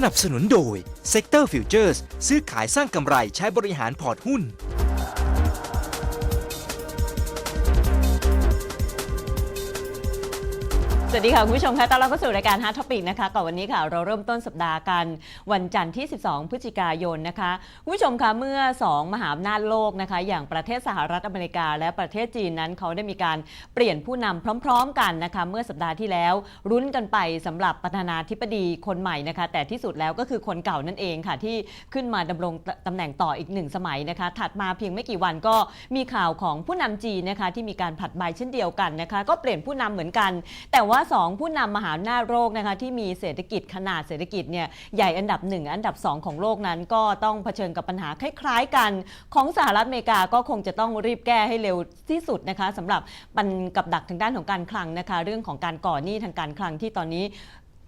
สนับสนุนโดย Sector Futures ซื้อขายสร้างกำไรใช้บริหารพอร์ตหุ้น วัสดีค่ะ คุณผู้ชมคะตอนเรับเข้าสู่รายการ Hard Topic นะคะก่อนวันนี้ค่ะ เราเริ่มต้นสัปดาห์กัน วันจันทร์ที่ 12 พฤศจิกายนนะคะ คุณผู้ชมคะเมื่อ 2 มหาอำนาจโลกนะคะ อย่างประเทศสหรัฐอเมริกา และประเทศจีนนั้น เขาได้มีการเปลี่ยนผู้นำพร้อม ๆ กันนะคะ เมื่อสัปดาห์ที่แล้วรุ้นกันไปสำหรับประธานาธิบดีคนใหม่นะคะ แต่ที่สุดแล้วก็คือคนเก่านั่นเองค่ะ ที่ขึ้นมาดำรงตำแหน่งต่ออีกหนึ่งสมัยนะคะ ถัดมาเพียงไม่กี่วันก็มีข่าวของผู้นำจีนนะคะที่มีการผัดใบเช่นเดียวกันนะคะ ก็เปลี่ยนผู้นำเหมือนกัน แต่ว่า2 ผู้นำมหาอำนาจโลกนะคะที่มีเศรษฐกิจขนาดเศรษฐกิจเนี่ยใหญ่อันดับ 1 อันดับ 2 ของโลกนั้น ก็ต้องเผชิญกับปัญหาคล้าย ๆ กัน ของสหรัฐอเมริกาก็คงจะต้องรีบแก้ให้เร็วที่สุดนะคะสำหรับปันกับดักทางด้านของการคลังนะคะ เรื่องของการก่อหนี้ทางการคลังที่ตอนนี้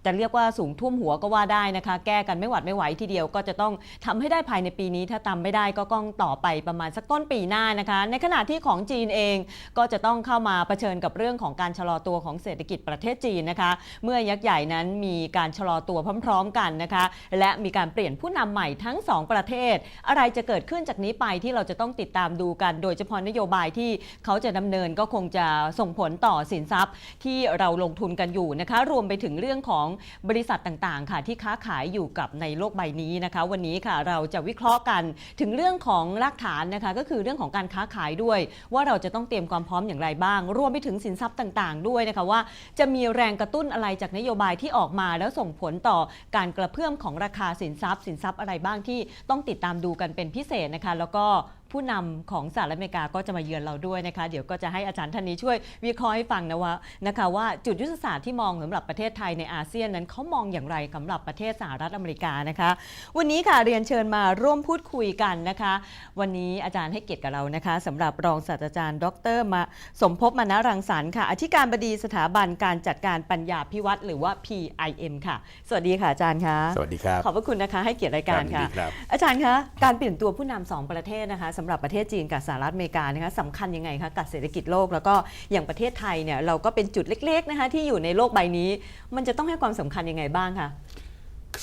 จะเรียกว่าสูงท่วมหัวก็ว่าได้นะคะ แก้กันไม่หวัดไม่ไหวทีเดียวก็จะต้องทำให้ได้ภายในปีนี้ ถ้าทำไม่ได้ก็ต้องต่อไปประมาณสักต้นปีหน้านะคะ ในขณะที่ของจีนเองก็จะต้องเข้ามาเผชิญกับเรื่องของการชะลอตัวของเศรษฐกิจประเทศจีนนะคะ เมื่อยักษ์ใหญ่นั้นมีการชะลอตัวพร้อม ๆ กันนะคะ และมีการเปลี่ยนผู้นำใหม่ทั้งสองประเทศ อะไรจะเกิดขึ้นจากนี้ไปที่เราจะต้องติดตามดูกัน โดยเฉพาะนโยบายที่เขาจะดำเนินก็คงจะส่งผลต่อสินทรัพย์ ที่เราลงทุนกันอยู่นะคะ รวมไปถึงเรื่องของบริษัทต่างๆ ค่ะที่ค้าขายอยู่กับในโลกใบนี้นะคะ วันนี้ค่ะเราจะวิเคราะห์กันถึงเรื่องของรากฐานนะคะ ก็คือเรื่องของการค้าขายด้วย ว่าเราจะต้องเตรียมความพร้อมอย่างไรบ้าง รวมไปถึงสินทรัพย์ต่างๆ ด้วยนะคะว่าจะมีแรงกระตุ้นอะไรจากนโยบายที่ออกมา แล้วส่งผลต่อการกระเพื่อมของราคาสินทรัพย์ สินทรัพย์อะไรบ้างที่ต้องติดตามดูกันเป็นพิเศษนะคะ แล้วก็ ผู้นำของสหรัฐอเมริกาก็จะมาเยือนเราด้วยนะคะ เดี๋ยวก็จะให้อาจารย์ท่านนี้ช่วยวิเคราะห์ให้ฟังนะว่านะคะว่าจุดยุทธศาสตร์ที่มองสำหรับประเทศไทยในอาเซียนนั้นเขามองอย่างไรสำหรับประเทศสหรัฐอเมริกานะคะ วันนี้ค่ะเรียนเชิญมาร่วมพูดคุยกันนะคะ วันนี้อาจารย์ให้เกียรติกับเรานะคะสำหรับรองศาสตราจารย์ ดรมาสมภพมานะรังสรรค์ค่ะอธิการบดีสถาบันการจัดการปัญญาพิวัตรหรือว่า PIM ค่ะ สวัสดีค่ะอาจารย์คะสวัสดีครับขอบพระคุณนะคะให้เกียรติรายการครัค่ะบยินดีครับอาจารย์คะการเปลี่ยนตัวผู้นำสองประเทศนะคะสำหรับประเทศจีนกับสหรัฐอเมริกานะคะสำคัญยังไงคะกับเศรษฐกิจโลกแล้วก็อย่างประเทศไทยเนี่ยเราก็เป็นจุดเล็กๆนะคะที่อยู่ในโลกใบนี้ มันจะต้องให้ความสำคัญยังไงบ้างคะ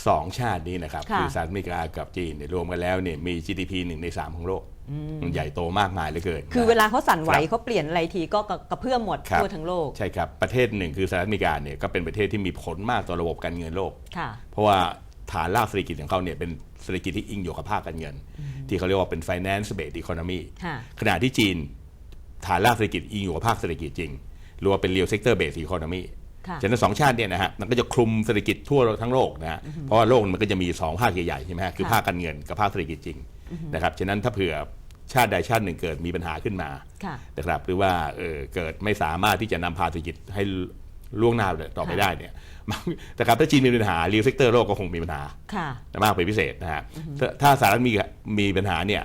สองชาตินี้นะครับค่ะคือสหรัฐอเมริกากับจีนเนี่ยรวมกันแล้วเนี่ยมี GDP หนึ่งในสามของโลกมันใหญ่โตมากมายเหลือเกินคือนะเวลาเขาสั่นไหวครับเขาเปลี่ยนอะไรทีก็กระเพื่อมหมดครับทั่วทั้งโลกใช่ครับ ประเทศหนึ่งคือสหรัฐอเมริกาเนี่ยก็เป็นประเทศที่มีผลมากต่อระบบการเงินโลก ค่ะ เพราะว่า ฐานรากเศรษฐกิจของเขาเนี่ยเป็นเศรษฐกิจที่อิงอยู่กับภาคการเงิน ที่เขาเรียกว่าเป็น finance based economy ค่ะขณะที่จีนฐานรากเศรษฐกิจอิงอยู่กับภาคเศรษฐกิจจริงหรือว่าเป็น real sector based economy ค่ะฉะนั้นสองชาติเนี่ยนะฮะมันก็จะคลุมเศรษฐกิจทั่วทั้งโลกนะฮะเพราะว่าโลกมันก็จะมีสองภาคใหญ่ๆใช่ไหมฮะคือค่ะภาคการเงินกับภาคเศรษฐกิจจริงนะครับฉะนั้นถ้าเผื่อชาติใดชาติหนึ่งเกิดมีปัญหาขึ้นมาค่ะนะครับหรือว่าเออเกิดไม่สามารถที่จะนำพาเศรษฐกิจให้ ล่วงหน้าต่อไปค่ะได้เนี่ยนะครับถ้าจีนมีปัญหา real sector โลกก็คงมีปัญหาค่ะมากเป็นพิเศษนะฮะถ้าถ้าสหรัฐมีมีปัญหาเนี่ย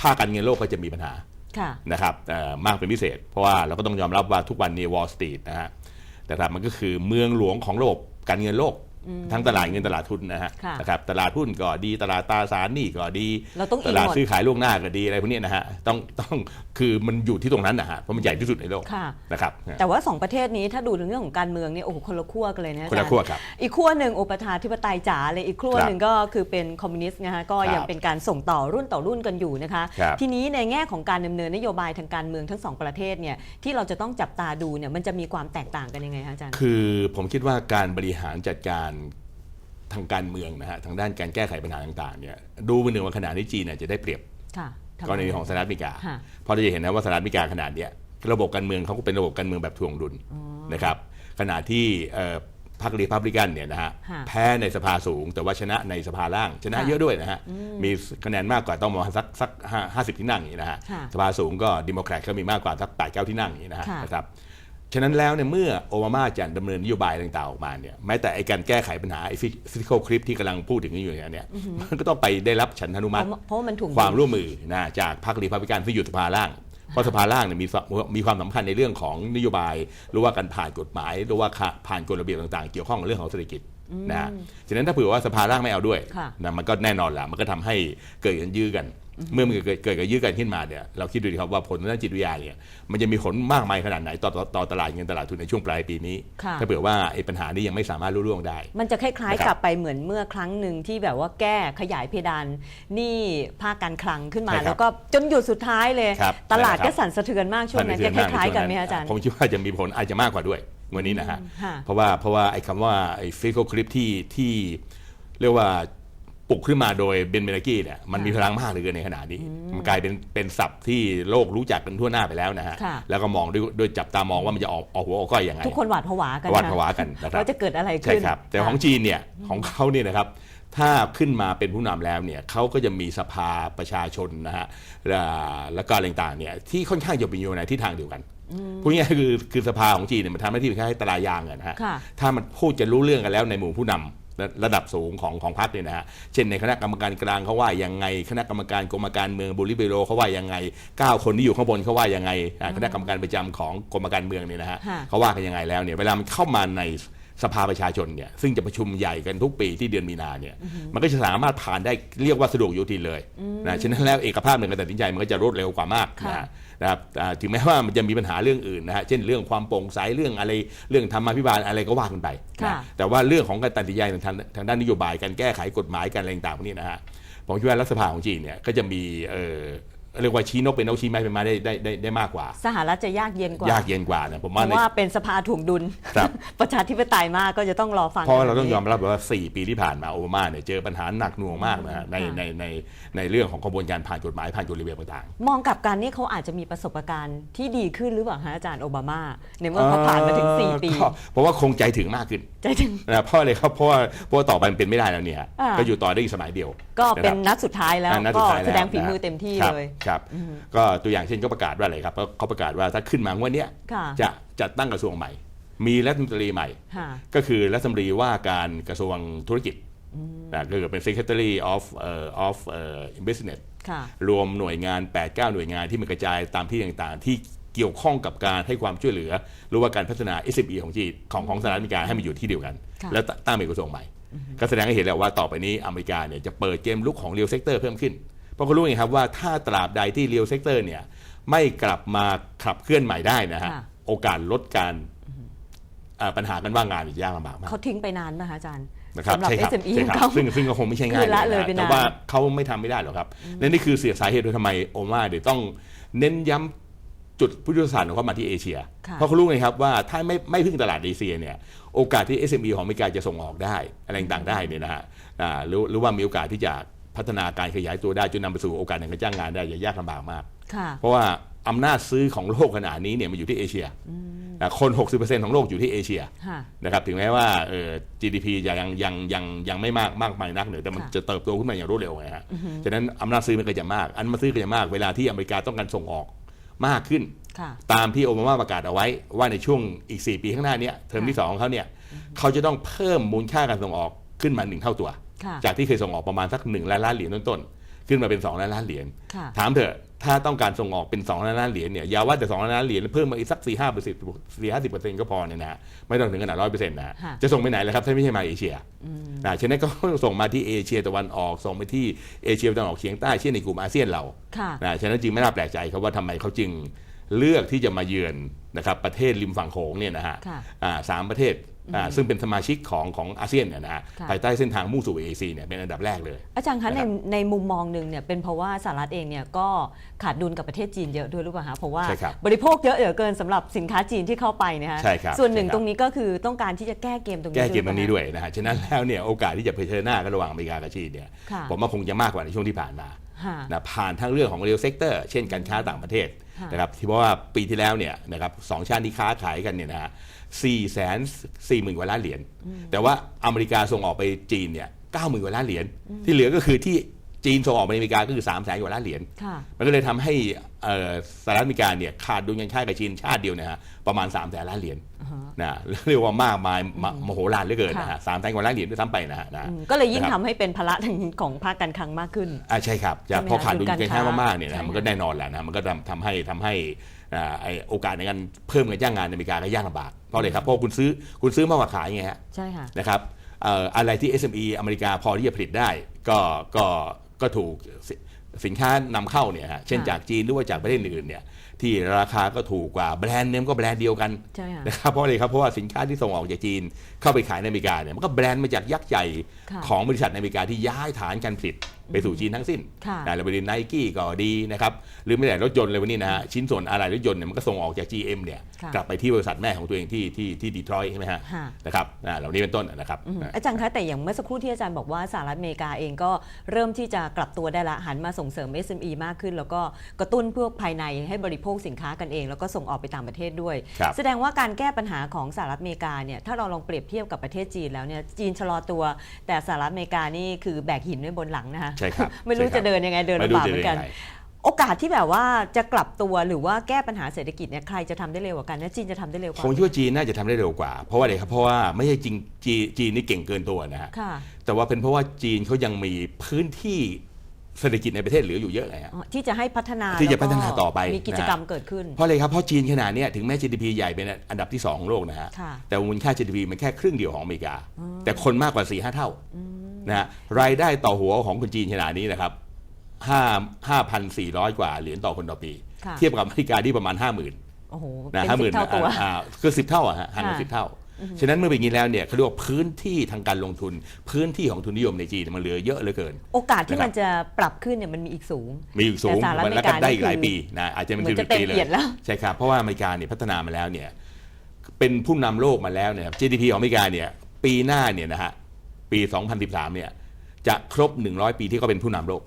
ภาคการเงินโลกก็จะมีปัญหาค่ะนะครับเอ่อมากเป็นพิเศษ เพราะว่าเราก็ต้องยอมรับว่าทุกวันนี้ Wall Street นะฮะนะครับมันก็คือเมืองหลวงของระบบการเงินโลก ทั้งตลาดเงินตลาดทุนนะฮะค่ะนะครับตลาดหุ้นก็ดีตลาดตราสารหนี้ก็ดีเราต้องอิตงลาดหมดซื้อขายล่วงหน้าก็ดีอะไรพวกเนี้ยนะฮะต้องต้องคือมันอยู่ที่ตรงนั้นนะฮะเพราะมันใหญ่ที่สุดในโลกค่ะนะครับแต่ว่าสองประเทศนี้ถ้าดูถึงเรื่องของการเมืองเนี่ยโอ้โหคนละขั้วกันเลยนะอาคนจารละย์ขั้วครับอีกขั้วหนึ่งโอประชาธิปไตยจ๋าเลยอีกขั้วครับหนึ่งก็คือเป็นคอมมิวนิสต์นะคะก็ยังครับเป็นการส่งต่อรุ่นต่อรุ่นกันอยู่นะคะครับทีนี้ในแง่ของการดำเนินนโยบายทางการเมืองทั้งสองประเทศเนี่ยที่เราจะต้องจับตาดูเนี่ยมันจะมีความแตกต่างกันยังไงคะอาจารย์คือผมคิดว่าการบริหารจัดการทางการเมืองนะฮะทางด้านการแก้ไขปัญหาต่างๆเนี่ยดูเป็นหนึ่งว่าขณะนี้จีนเนี่ยจะได้เปรียบค่ะทำไมกรณีของสหรัฐอเมริกาค่ะเพราะเราจะเห็นนะว่าสหรัฐอเมริกาขนาดเนี้ยระบบการเมืองเขาก็เป็นระบบการเมืองแบบถ่วงดุลนะครับขณะที่เอ่อพรรครีพับลิกันเนี่ยนะฮะค่ะแพ้ในสภาสูง แต่ว่าชนะในสภาล่าง ชนะค่ะเยอะด้วยนะฮะมีคะแนนมากกว่าต้องประมาณสักสักห้าสิบที่นั่งอย่างนี้นะฮะค่ะสภาสูงก็ดิโมแครตก็มีมากกว่าสักแปดเก้าที่นั่งอย่างนี้นะฮะค่ะนะครับ ฉะนั้นแล้วเนี่ยเมื่อโอบามาจะดำเนินนโยบายต่างๆออกมาเนี่ยแม้แต่ไอการแก้ไขปัญหาไอฟิสิกอลคลิปที่กำลังพูดถึงอยู่เนี่ยมันก็ต้องไปได้รับฉันทนุเพมัติราะเพราะว่ามันถูกความร่วมมือนะจากพรรครีพับลิกันที่อยู่สภาล่างเพราะสภาล่างเนี่ยมีสมีความสำคัญในเรื่องของนโยบาย หรือว่าการผ่านกฎหมาย หรือว่าผ่านกฎระเบียบต่างๆ เกี่ยวข้องกับเรื่องของเศรษฐกิจนะฉะนั้นถ้าเผื่อว่าสภาล่างไม่เอาด้วยค่ะนะมันก็แน่นอนแหละมันก็ทำให้เกิดกันยื้อกัน เมื่อมันเกิดเกิดการยื้อกันขึ้นมาเนี่ยเราคิดดูดีครับว่าผลทางด้านจิตวิทยาเนี่ยมันจะมีผลมากมายขนาดไหนต่อต่อต่อตลาดเงินตลาดทุนในช่วงปลายปีนี้ค่ะถ้าเผื่อว่าไอ้ปัญหานี้ยังไม่สามารถรุ่ร่วงได้ มันจะคล้ายนะครับๆกลับไปเหมือนเมื่อครั้งหนึ่งที่แบบว่าแก้ขยายเพดานหนี่ภาคการคลังขึ้นมาใช่ครับแล้วก็จนหยุดสุดท้ายเลยครับตลาดนั่นแหละครับก็สั่นสะเทือนมากช่วงนั้นมัจะนคเป็นเรื่องล้ายๆกันช่วงไหมอาจารย์ผมคิดว่าจะมีผลอาจจะมากกว่าด้วยวันนี้นะฮะค่ะเพราะว่าเพราะว่าไอ้คำว่าไอ้ฟิโกคลิปที่ที่เรียกว่า ปลุกขึ้นมาโดยเบนเบนากี้เนี่ยมันมีพลังมากเหลือเกินในขณะนี้ มันกลายเป็นเป็นศัพท์ที่โลกรู้จักกันทั่วหน้าไปแล้วนะฮะค่ะ แล้วก็มองด้วยด้วยจับตามองว่ามันจะออกออกหัวออกก้อยยังไง ทุกคนหวาดผวากันหวาดนะผวากันนะครับ ว่าจะเกิดอะไรใช่ขึ้นครับ แต่ของค่ะจีนเนี่ยของเขาเนี่ยนะครับ ถ้าขึ้นมาเป็นผู้นำแล้วเนี่ยเขาก็จะมีสภาประชาชนนะฮะและและการต่างๆเนี่ยที่ค่อนข้างจะเป็นอยู่ในทิศทางเดียวกันพูดง่ายๆคือคือสภาของจีนเนี่ยมันทำหน้าที่เป็นแค่ตารางอะนะฮะค่ะถ้าถ้ามันพูดจะรู้เรื่องกันแล้วในหมู่ผู้นำ ระระดับสูงของของพรรคเนี่ยนะฮะเช่นในคณะกรรมการกลางเขาว่ายังไง คณะกรรมการกรมการเมืองบุริเบโรเขาว่ายังไงเก้าคนที่อยู่ข้างบนเขาว่ายังไงอ่าคณะกรรมการประจำของกรมการเมืองเนี่ยนะฮะค่ะเขาว่ากันยังไงแล้วเนี่ยเวลามันเข้ามาในสภาประชาชนเนี่ยซึ่งจะประชุมใหญ่กันทุกปีที่เดือนมีนาเนี่ยมันก็จะสามารถผ่านได้เรียกว่าสะดวกโยทินเลยนะฉะนั้นแล้วเอกภาพในการตัดสินใจมันก็จะรวดเร็วกว่ามากค่ะนะฮะ นะครับอ่าถึงแม้ว่ามันจะมีปัญหาเรื่องอื่นนะฮะเช่นเรื่องความโปร่งใสเรื่องอะไรเรื่องธรรมาภิบาลอะไรก็ว่ากันไปนะค่ะแต่ว่าเรื่องของการตัดสินใจทางทางด้านนโยบายการแก้ไขกฎหมายการอะไรต่างๆพวกนี้นะฮะผมคิดว่ารัฐสภาของจีนเนี่ยก็จะมีเอ่อ เรียกว่าชี้นกเป็นนกชี้ไม้เป็นไม้ได้ได้ได้ได้มากกว่า สหรัฐจะยากเย็นกว่ายากเย็นกว่านะผมเพว่าราะใน ว่าเป็นสภาถ่วงดุล ครับ ประชาธิปไตยมากก็จะต้องรอฟังเพราะว่าเราต้องนนี้ยอมรับว่า 4 ปีที่ผ่านมาโอบามาเนี่ยเจอปัญหาหนักหน่วงมากนะฮะในค่ะในในในเรื่องของกระบวนการผ่านกฎหมายผ่านกฎระเบียบต่าง มองกลับกันนี่เขาอาจจะมีประสบการณ์ที่ดีขึ้นหรือเปล่าฮะอาจารย์โอบามาในเมื่อเขาผ่านมาถึง 4 ปี ก็เพราะว่าคงใจถึงมากขึ้นใจถึง นะเพราะอะไรครับเพราะว่าเพราะว่าต่อไปมันเป็นไม่ได้แล้วเนี่ยอ่า ก็อยู่ต่อได้อีกสมัยเดียวก็เป็นะครับนนัดสุดท้ายแล้ว อ่านัดก็สุท้ายแสดงล้วฝีมือนะเต็มที่ครับ เลยครับก็ตัวอย่างเช่นก็ประกาศว่าอะไรครับเขาประกาศว่าถ้าขึ้นมางวดเนี้ยค่ะจะจัดตั้งกระทรวงใหม่ มีรัฐมนตรีใหม่ค่ะก็คือรัฐมนตรีว่าการกระทรวงธุรกิจนะก็คือเป็น Secretary of เอ่อ of เอ่อ Business ค่ะรวมหน่วยงาน 8-9 หน่วยงานที่มันกระจายตามที่ต่างๆ ที่เกี่ยวข้องกับการให้ความช่วยเหลือ หรือว่าการพัฒนา SME ของจีนของของสหรัฐอเมริกาให้มันอยู่ที่เดียวกันค่ะแล้วตั้งเป็นกระทรวงใหม่ ก็แสดงให้เห็นแล้วว่าต่อไปนี้อเมริกาเนี่ยจะเปิดเกมลุกของเรียลเซกเตอร์เพิ่มขึ้น เพราะเขารู้ไงครับว่าถ้าตราบใดที่เรียลเซกเตอร์เนี่ยไม่กลับมาขับเคลื่อนใหม่ได้นะฮะค่ะ โอกาสลดการเอ่อปัญหาการว่างงานอีกยากลำบากมาก เขาทิ้งไปนานป่ะคะอาจารย์นะครับสำหรับ ใช่ครับ SME ใช่ของครัเขาบซึ่งซึ่งก็คงไม่ใช่ง่ายคือละเลยนะไปนาน แต่ว่าเขาไม่ทำไม่ได้หรอกครับและนี่คือเสียสาเหตุว่าทำไมโอมาเดี๋ยวต้องเน้นย้ำจุดพุทธศาสตร์ของเขามาที่เอเชีย ค่ะ เพราะเขารู้ไงครับว่าถ้าไม่ไม่พึ่งตลาดเอเชียเนี่ยโอกาสที่ SME ของอเมริกาจะส่งออกได้อะไรต่างๆได้เนี่ยนะฮะอ่าหรือหรือว่ามีโอกาสที่จะ พัฒนาการขยายตัวได้จนนำไปสู่โอกาสในการจ้างงานได้จะยากลำบากมาก ค่ะ เพราะว่าอำนาจซื้อของโลกขนาดนี้เนี่ยมันอยู่ที่เอเชียอ่าคน 60%ของโลกอยู่ที่เอเชียค่ะ นะครับถึงแม้ว่าเอ่อ GDP จะยังยังยังยังไม่มากมากมายนักเนี่ยแต่มันค่ะจะเติบโตขึ้นมาอย่างรวดเร็วไงฮะฉะนั้นอำนาจซื้อมันก็จะมาก อันมาซื้อก็จะมากเวลาที่อเมริกาต้องการส่งออกมากขึ้น ค่ะ ตามที่โอบามาประกาศเอาไว้ว่าในช่วงอีก 4 ปีข้างหน้าเนี้เทอมที่ 2 ของเขาเนี่ยเขาจะต้องเพิ่มมูลค่าการส่งออกขึ้นมาหนึ่งเท่าตัวค่ะ จากที่เคยส่งออกประมาณสัก1ล้านล้านเหรียญต้นๆขึ้นมาเป็น2ล้านล้านเหรียญค่ะถามเถอะถ้าต้องการส่งออกเป็น2ล้านล้านเหรียญเนี่ยอย่าว่าแต่2ล้านล้านเหรียญเพิ่มมาอีกสัก4 5เปอร์เซ็นต์4 50เปอร์เซ็นต์ก็พอเนี่ยนะฮะไม่ต้องถึงขนาดร้อยเปอร์เซ็นต์นะฮะค่ะจะส่งไปไหนล่ะครับถ้าไม่ใช่มาเอเชียนะฉะนั้นก็ส่งมาที่เอเชียตะวันออกส่งไปที่เอเชียตะวันออกเฉียงใต้เช่นในกลุ่มอาเซียนเราค่ะนะฉะนั้นจึงไม่น่าแปลกใจครับว่าทำไมเขาจึงเลือกที่จะมาเยือนนะครับประเทศริมฝั่งโขงเนี่ยนะฮะค่ะอ่าสามประเทศอ่า ซึ่งเป็นสมาชิกของของอาเซียนเนี่ยนะฮะค่ะภายใต้เส้นทางมุ่งสู่เอเชียเนี่ยเป็นอันดับแรกเลย อาจารย์คะนะในครับในมุมมองหนึ่งเนี่ยเป็นเพราะว่าสหรัฐเองเนี่ยก็ขาดดุลกับประเทศจีนเยอะด้วยหรือเปล่าคะเพราะว่าใช่ครับบริโภคเยอะเหลือเกินสำหรับสินค้าจีนที่เข้าไปเนยฮะใช่ครับส่วนหนึ่งใช่ครับตรงนี้ก็คือต้องการที่จะแก้เกมตรงนี้แก้เกมตรงนี้หด้รือวยนะฮะฉะนั้นแล้วเนี่ยโอกาสที่จะเผชิญหน้ากันระหว่างอเมริกากับจีนเนี่ยค่ะผมว่าคงจะมากกว่าในช่วงที่ผ่านมาค่ะนะผ่านทั้งเรื่องของเรียลเซกเตอร์เช่นการค้าต่างประเทศค่ะนะครับที่เพราะว่าปีที่แล้วเนี่ยนะครับสองชาติที่ค้าขายกันเนี่ยนะฮะ สี่แสนสี่หมื่นกว่าล้านเหรียญ แต่ว่าอเมริกาส่งออกไปจีนเนี่ยเก้าหมื่นกว่าล้านเหรียญ ที่เหลือก็คือที่จีนส่งออกไปอเมริกาก็คือสามแสนกว่าล้านเหรียญค่ะมันก็เลยทำให้เอ่อสหรัฐอเมริกาเนี่ยขาดดุลการค้ากับจีนชาติเดียวนะฮะประมาณ3ามแสนล้านเหรียญนะเรียกว่ามากมายมมโหฬารเหลือเกินนะฮะสามแสนกว่าล้านเหรียญด้วยซ้ำไปนะฮะนะอืมก็เลยยิ่งนะคทำรับให้เป็นภาระทางของภาคการคลังมากขึ้นอ่าใช่ครับจะใช่ไหมพอขาดคะดุลการค้ามากๆเนี่ยใช่นะค่ะมันก็แน่นอนแหละนะมันก็ทำทำให้ทำให้อ่าไอ โอกาสในการเพิ่มการจ้างงานในอเมริกาก็ยากลำบากเพราะอะไรครับเพราะคุณซื้อคุณซื้อมากกว่าขายไงฮะใช่ค่ะนะครับเอ่ออะไรที่ SME อเมริกาพอที่จะผลิตได้ ก็ก็ก็ถูกสินค้านำเข้าเนี่ยฮะเช่นค่ะจากจีนหรือว่าจากประเทศอื่นเนี่ยที่ราคาก็ถูกกว่าแบรนด์เนมก็แบรนด์เดียวกันใช่ค่ะนะครับเพราะอะไรครับเพราะว่าสินค้าที่ส่งออกจากจีนเข้าไปขายในอเมริกาเนี่ยมันก็แบรนด์มาจากยักษ์ใหญ่ค่ะของบริษัทในอเมริกาที่ย้ายฐานการผลิต ไปสู่จีนทั้งสิ้นค่ะนะแล้วบริษัทไนกี้ก็ดีนะครับหรือไม่แต่รถยนต์เลยวันนี้นะฮะชิ้นส่วนอะไรรถยนต์เนี่ยมันก็ส่งออกจาก GM เนี่ยค่ะกลับไปที่บริษัทแม่ของตัวเองที่ที่ที่ดีทรอยต์ใช่ไหมฮะค่ะนะครับอ่าเหล่านี้เป็นต้นนะครับอืมอาจารย์คะแต่อย่างเมื่อสักครู่ที่อาจารย์บอกว่าสหรัฐอเมริกาเองก็เริ่มที่จะกลับตัวได้ละหันมาส่งเสริม SME มากขึ้น แล้วก็กระตุ้นพวกภายในให้บริโภคสินค้ากันเอง แล้วก็ส่งออกไปต่างประเทศด้วยครับแสดงว่าการแก้ปัญหาของสหรัฐอเมริกาเนี่ยถ้าเราลองเปรียบเทียบกับประเทศจีนแล้วเนี่ยจีนชะลอตัว แต่สหรัฐอเมริกานี่คือแบกหินไว้บนหลังนะคะใช่ครับไม่รู้ใช่คจะบเดินยังไงเดินไม่ลำรู้บากจะเหมืเดิอนนกันยังไงโอกาสที่แบบว่าจะกลับตัวหรือว่าแก้ปัญหาเศรษฐกิจเนี่ยใครจะทำได้เร็วกว่ากันนะจีนจะทำได้เร็วกว่าผมคิดว่าจีนน่าจะทำได้เร็วกว่า เพราะว่าอะไรครับเพราะว่าไม่ใช่จริงจีนจีนนี่เก่งเกินตัวนะฮะค่ะแต่ว่าเป็นเพราะว่าจีนเขายังมีพื้นที่เศรษฐกิจในประเทศเหลืออยู่เยอะเลยฮะอ๋อที่จะให้พัฒนาที่จะแล้วก็พัฒนาต่อไปมีกิจกรรมเกิดขึ้น เพราะอะไรครับเพราะจีนขนาดเนี้ยถึงแม้ GDP ใหญ่เป็นอันดับที่สองของโลกนะฮะค่ะแต่มูลค่า GDP มันแค่ครึ่งเดียวของอเมริกา แต่คนมากกว่า4ี่ห้าเท่า นะฮะรายได้ต่อหัวของคนจีนขนาดนี้นะครับห้าห้าพันสี่ร้อยกว่าเหรียญต่อคนต่อปีค่ะเทียบกับอเมริกาที่ประมาณ5 0,000โอ้โหนะเป็นห้าหสิมื่บนเท่าตัวคือสิบเท่าอะฮะห่างกันค่ะสิบเท่า ฉะนั้นเมื่อเป็นอย่างนี้แล้วเนี่ยเขาเรียกว่าพื้นที่ทางการลงทุน พื้นที่ของทุนนิยมในจีนมันเหลือเยอะเหลือเกิน โอกาสที่นะครับมันจะปรับขึ้นเนี่ยมันมีอีกสูง มีอยู่สูงแต่สหรัฐอเมแล้ริวกาก็ได้อีกหลายนี่คือปีนะอาจจะเป็นเหมืสิอนบจะเต็มปีเลยเอียดแล้วใช่ครับเพราะว่าอเมริกาเนี่ยพัฒนามาแล้วเนี่ยเป็นผู้นำโลกมาแล้วเนี่ย GDP ของอเมริกาเนี่ยปีหน้าเนี่ยนะฮะ ปี 2013 เนี่ยจะครบ 100 ปีที่เขาเป็นผู้นำโลก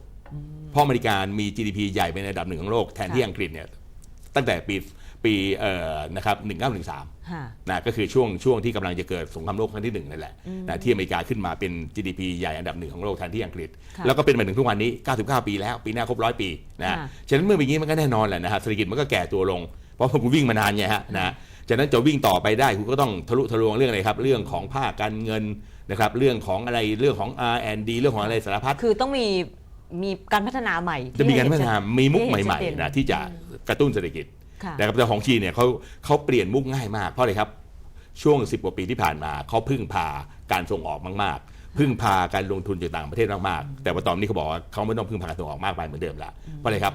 เพราะอเมริกามี GDP ใหญ่เป็นอันดับหนึ่งของโลกแทนที่ค่ะอังกฤษเนี่ยตั้งแต่ปีปีเอ่อนะครับ1913ค่ะนะก็คือช่วงช่วงที่กำลังจะเกิดสงครามโลกครั้งที่หนึ่งนั่นแหละนะที่อเมริกาขึ้นมาเป็น GDP ใหญ่อันดับหนึ่งของโลกแทนที่อังกฤษค่ะแล้วก็เป็นมาถึงทุกวันนี้ 99 ปีแล้ว ปีหน้าครบร้อยปีนะค่ะฉะนั้นเมื่อเป็นอย่างนี้มันก็แน่นอนแหละนะฮะเศรษฐกิจมันก็แก่ตัวลง เพราะคุณวิ่งมานานไงฮะนะฉะนั้นจะวิ่งต่อไปได้คุณก็ต้องทะลุทะลวงเรื่องอะไรครับ เรื่องของภาคการเงิน นะครับเรื่องของอะไรเรื่องของ R&D เรื่องของอะไรสารพัดคือต้องมีมีการพัฒนาใหม่จะมีการพัฒนามีมุกที่ใหม่เห็นชัดเจๆนะที่จะกระตุ้นเศรษฐกิจค่ะนะครับแต่ของจีนเนี่ยเขาเขาเปลี่ยนมุกง่ายมากเพราะอะไรครับช่วง 10 กว่าปีที่ผ่านมาเขาพึ่งพาการส่งออกมากๆ พึ่งพาการลงทุนจากต่างประเทศมากๆ แต่ว่าตอนนี้เขาบอกว่าเขาไม่ต้องพึ่งพาการส่งออกมากไปเหมือนเดิมแล้วเพราะอะไรครับ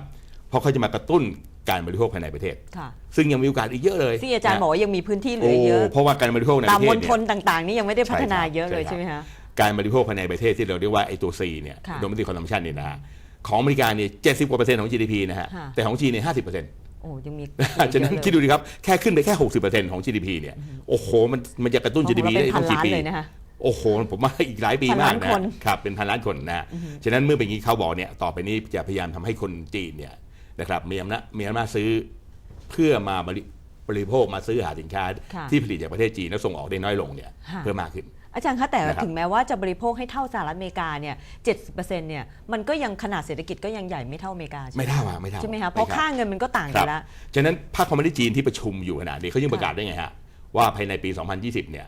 เพราะเขาจะมากระตุ้น การบริโภคภายในประเทศ ค่ะ ซึ่งยังมีโอกาสอีกเยอะเลยที่อาจารย์นะบอกว่ายังมีพื้นที่เหลืโอ้อเยอะเพราะว่าการบริโภคในปตามระเทมศณเนี่ฑยลต่างๆ นี่ยังไม่ได้พัฒนาใช่ครับเยอะเลยใช่ครับใช่ไหมคะ การบริโภคภายในประเทศที่เราเรียกว่าไอ้ตัว C เนี่ย ค่ะ domestic consumption เนี่ยนะฮะของอเมริกาเนี่ย70กว่าเปอร์เซ็นต์ของ GDP นะฮะ ค่ะ แต่ของจีนเนี่ย50เปอร์เซ็นต์โอ้ยังมีฉะนั้นเยอะเลยคิดดูดิครับ แค่ขึ้นไปแค่60%ของ GDP เนี่ย โอ้โห มันมันจะกระตุ้นของ GDP เราได้เป็นพัต้นองกี่ล้านปีเลยนะคะ โอ้โห ผมว่าอีกหลายปีพันมาล้ากนนะคนครับเป็นพันล้านคนนะฉะนั้นเมื่อเป็นอย่างนี้เขาบอกเนี่ยต่อไปนี้จะพยายามทำให้คนจีนเนี่ย นะครับมีอำนาจมีอำนาจซื้อเพื่อมาบริบริโภคมาซื้อหาสินค้า ค่ะ ที่ผลิตจากประเทศจีนแล้วส่งออกได้น้อยลงเนี่ยค่ะเพิ่มมากขึ้น อาจารย์คะแต่นะครับ ถึงแม้ว่าจะบริโภคให้เท่าสหรัฐอเมริกาเนี่ย70%เนี่ยมันก็ยังขนาดเศรษฐกิจก็ยังใหญ่ไม่เท่าอเมริกาใช่ไหมไม่เท่าอะไม่เท่าใช่ไหมคะเพราะไม่ค่าเงินมันก็ต่างคกัรันบแล้ว ฉะนั้นภาคคอมมิวนิสต์จีนที่ประชุมอยู่ขณะนี้เขายังประกาศได้ไงฮะว่าภายในปี 2020 เนี่ย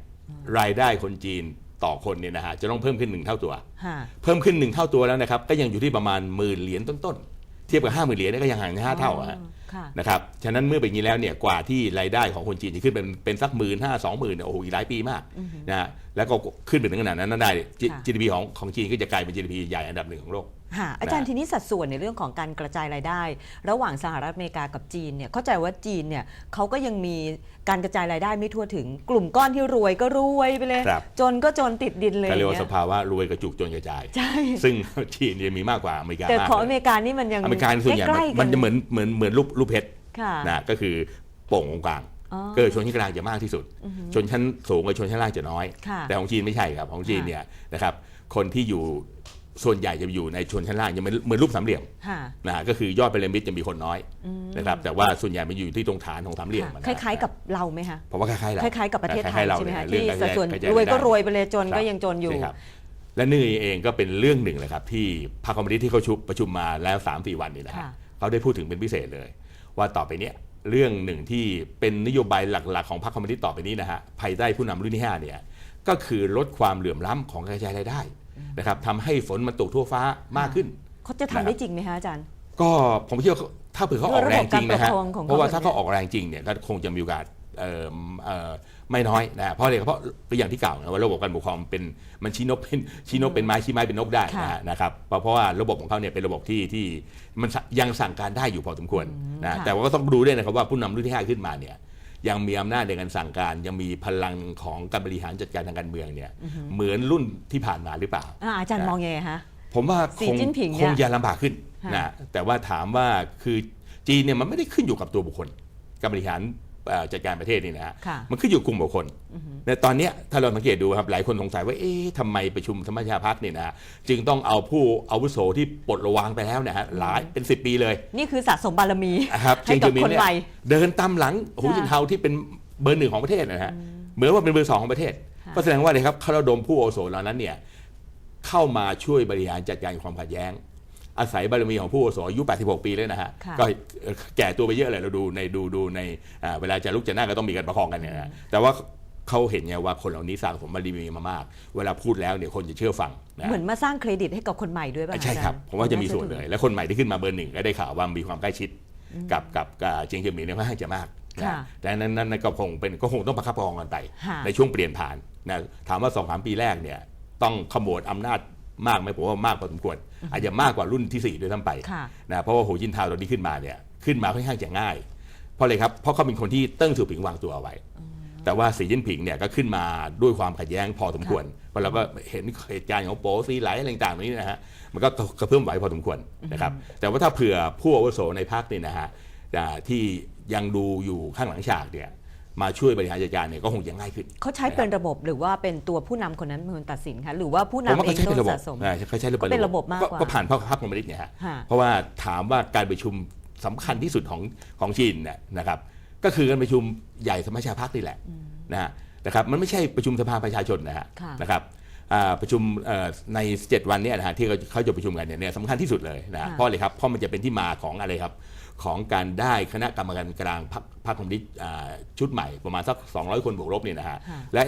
รายได้คนจีนต่อคนเนี่ยนะฮะจะต้องเพิ่มขึ้นหนึ่งเท่าตัว ค่ะ เพิ่มขึ้นหนึ่งเท่าตัวแล้วนะครับก็ยังอยู่ที่ประมาณหมื่นเหรียญต้นๆ เทียบกับห้าหมื่นเหรียญเนี่ยก็ยังห่างกันห้าเท่าอะฮะ ค่ะ นะครับ ฉะนั้นเมื่อเป็นอย่างนี้แล้วเนี่ย กว่าที่รายได้ของคนจีนจะขึ้นเป็นเป็นสักหมื่นห้าสองหมื่นเนี่ยโอ้โหอีกหลายปีมากนะฮะแล้วก็ขึ้นไปถึงขนาดนั้นได้ ค่ะ GDP ของของจีนก็จะกลายเป็น GDP ใหญ่อันดับหนึ่งของโลกค่ะ อาจารย์นะทีนี้สัดส่วนในเรื่องของการกระจายรายได้ ระหว่างสหรัฐอเมริกากับจีนเนี่ยเข้าใจว่าจีนเนี่ยเขาก็ยังมีการกระจายรายได้ไม่ทั่วถึง กลุ่มก้อนที่รวยก็รวยไปเลย ครับ จนก็จนติดดินเลยก็เรียกว่าอสย่างงี้ภาวะรวยกระจุกจนกระจาย ใช่ ซึ่ง จีนจะมีมากกว่าอเมริกาแต่มากของเลอยเมริกานี่มันยังอเมริกาส่วนใหญ่ใกล้ๆกัมันจะเหมือนเหมือนเหมือนรูปรูปเพชรค่ะ นะก็คือโป่งตรงกลางอ๋อก็คือชนชั้นกลางจะมากที่สุดชนชั้นสูงกับชนชั้นล่างจะน้อย ค่ะแต่ของจีนไม่ใช่ครับของจีนเนี่ยนะครับคนที่อยู่ ส่วนใหญ่จะอยู่ในชนชั้นล่างยังเหมือนเหมือนรูปสามเหลี่ยมค่ะนะฮะก็คือยอดพีระมิดจะมีคนน้อยนะครับแต่ว่าส่วนใหญ่มันอยู่ที่ตรงฐานของสามเหลี่ยมค่ะอะนะคล้ายๆกับเราไหมคะผมว่าคล้ายๆเราคล้ายๆกับประเทศไทยคล้าๆใช่ไหมคะเรื่ที่องสัดส่วนกะจารวยก็ได้รวยไปเลยจนครับก็ยังจนอยู่ใช่ครับและนี่เองก็เป็นเรื่องหนึ่งเลยครับ ที่พรรคคอมมิวนิสต์ที่เขาชุมประชุมมาแล้ว3าสี่วันนี่นะฮะค่ะเขาได้พูดถึงเป็นพิเศษเลย ว่าต่อไปเนี้ยเรื่องหนึ่งที่เป็นนโยบายหลักๆ ของพรรคคอมมิวนิสต์ต่อไปนี้นะฮะภายใต้ผู้นำรุ่นที่5เนี่ยก็คือลดความเหลื่อมล้ำของกระจายรายได้ นะครับทำให้ฝนมันตกทั่วฟ้ามากขึ้น เขาจะทำได้จริงไหมคะอาจารย์ ก็ผมคิดว่าถ้าเผื่อเขาออกแรงจริงนะฮะด้วยระบบการปกครองของเขาเพราะว่าแบบถ้าเนี้เขายออกแรงจริงเนี่ยก็คงจะมีโอกาสเอ่อเอ่อไม่น้อยนะเพราะอะไรเพราะก็อย่างที่กล่าวนะว่าระบบการปกครองเป็นมันชี้นกเป็นชี้นกเป็นไม้ชี้ไม้เป็นนกได้ค่ะนะนะครับเพราะเพราะว่าระบบของเขาเนี่ยเป็นระบบที่ที่มันยังสั่งการได้อยู่พอสมควรนะค่ะแต่ว่าก็ต้องดูด้วยนะครับว่าผู้นำรุ่นที่ห้าขึ้นมาเนี่ย ยังมีอำนาจในการสั่งการ ยังมีพลังของการบริหารจัดการทางการเมืองเนี่ยเหมือนรุ่นที่ผ่านมาหรือเปล่าอ่าอาจารย์มองยังไงคะผมว่าสีคงจิ้นผิงเนี่ยคงจะลำบากขึ้นค่ะนะแต่ว่าถามว่าคือจีนเนี่ยมันไม่ได้ขึ้นอยู่กับตัวบุคคลการบริหารเอ่อ จัดการประเทศนี่นะฮะค่ะมันขึ้นอยู่กลุ่มบุคคลในตอนเนี้ยถ้าเราสังเกตดูครับหลายคนสงสัยว่าเอ๊ะทำไมประชุมสมัชชาพักเนี่ยนะฮะจึงต้องเอาผู้อาวุโสที่ปลดระวางไปแล้วนะฮะหลายเป็น 10 ปีเลย นี่คือสะสมบารมีนะครับให้กับเจียงจือมิคนเนี่ยใหม่เดินตามหลังหูค่ะจินเทาที่เป็นเบอร์หนึ่งของประเทศนะฮะเหมือนว่าเป็นเบอร์สองของประเทศค่ะก็แสดงว่าอะไรครับเขาระดมผู้อาวุโสเหล่านั้นเนี่ยเข้ามาช่วยบริหารจัดการความขัดแย้ง อาศัยบารมีของผู้อาวุโสอายุ 86 ปีเลยนะฮะค่ะก็แก่ตัวไปเยอะเลยเราดูในดูดูในอ่าเวลาจะลุกจะนั่งก็ต้องมีการประคองกันเนี่ยนะแต่ว่าเขาเห็นไงว่าคนเหล่านี้สร้างสมบารมีมามาก เวลาพูดแล้วเนี่ยคนจะเชื่อฟังนะเหมือนมาสร้างเครดิตให้กับคนใหม่ด้วยป่ะใช่ครับอาจาย์ผมว่าจะมีส่วนเลย และคนใหม่ที่ขึ้นมาเบอร์หนึ่งก็ได้ข่าวว่ามีความใกล้ชิดกับกับกับเจียงเจียหมิงเนี่ยค่อนข้างจะมากนะค่ะแต่นั้นนั้นนั้นก็คงเป็นก็คงต้องประคับประคองกันไปค่ะในช่วงเปลี่ยนผ่านนะถามว่าสองสามปีแรกเนี่ยต้องขมวดอำนาจ มากไหมผมว่ามากพอสมควร อาจจะมากกว่ารุ่นที่สี่ด้วยซ้ำไปค่ะนะเพราะว่าโหจินทาวตอนนี้ขึ้นมาเนี่ยขึ้นมาค่อนข้างจะง่าย เพราะอะไรครับเพราะเขาเป็นคนที่เติ้งสู่ผิงวางตัวเอาไว้ แต่ว่าสีจิ้นผิงเนี่ยก็ขึ้นมาด้วยความขัดแย้งพอสมควรเพราะเราก็เห็นเหตุการณ์ของโปซีไหลอะไรต่างๆนี้นะฮะมันก็กระเพื่อมไหวพอสมควรนะครับแต่ว่าถ้าเผื่อผู้อาวุโสในพักนี่นะฮะอ่าที่ยังดูอยู่ข้างหลังฉากเนี่ย มาช่วยบริหารจัดการเนี่ยก็คงจะง่ายขึ้นเขาใช้เป็นระบบหรือว่าเป็นตัวผู้นำคนนั้นเป็นคนตัดสินคะหรือว่าผู้ผมนำว่าเอเขางใช้ต้เป็นอระงบบสะสมอ่าเขาใช้ระบบก็เป็นระบบมากกว่าก็ผ่านพรรคพรรคคอมมิวนิสต์เนี่ยฮะค่ะเพราะว่าถามว่าการประชุมสำคัญที่สุดของของจีนเนี่ยนะครับ ก็คือการประชุมใหญ่สมัชชาพักนี่แหละนะฮะนะครับมันไม่ใช่ประชุมสภาประชาชนนะฮะค่ะนะครับอ่าประชุมเอ่อใน 7 วันเนี่ยนะฮะที่เขาเขาจะประชุมกันเนี่ยเนี่ยสำคัญที่สุดเลยนะฮะค่ะเพราะอะไรครับเพราะมันจะเป็นที่มาของอะไรครับ ของการได้คณะกรรมการกลางพรรคพรรคคอมมิวนิสต์อ่าชุดใหม่ประมาณสัก 200 คนบวกลบเนี่ยนะฮะค่ะและ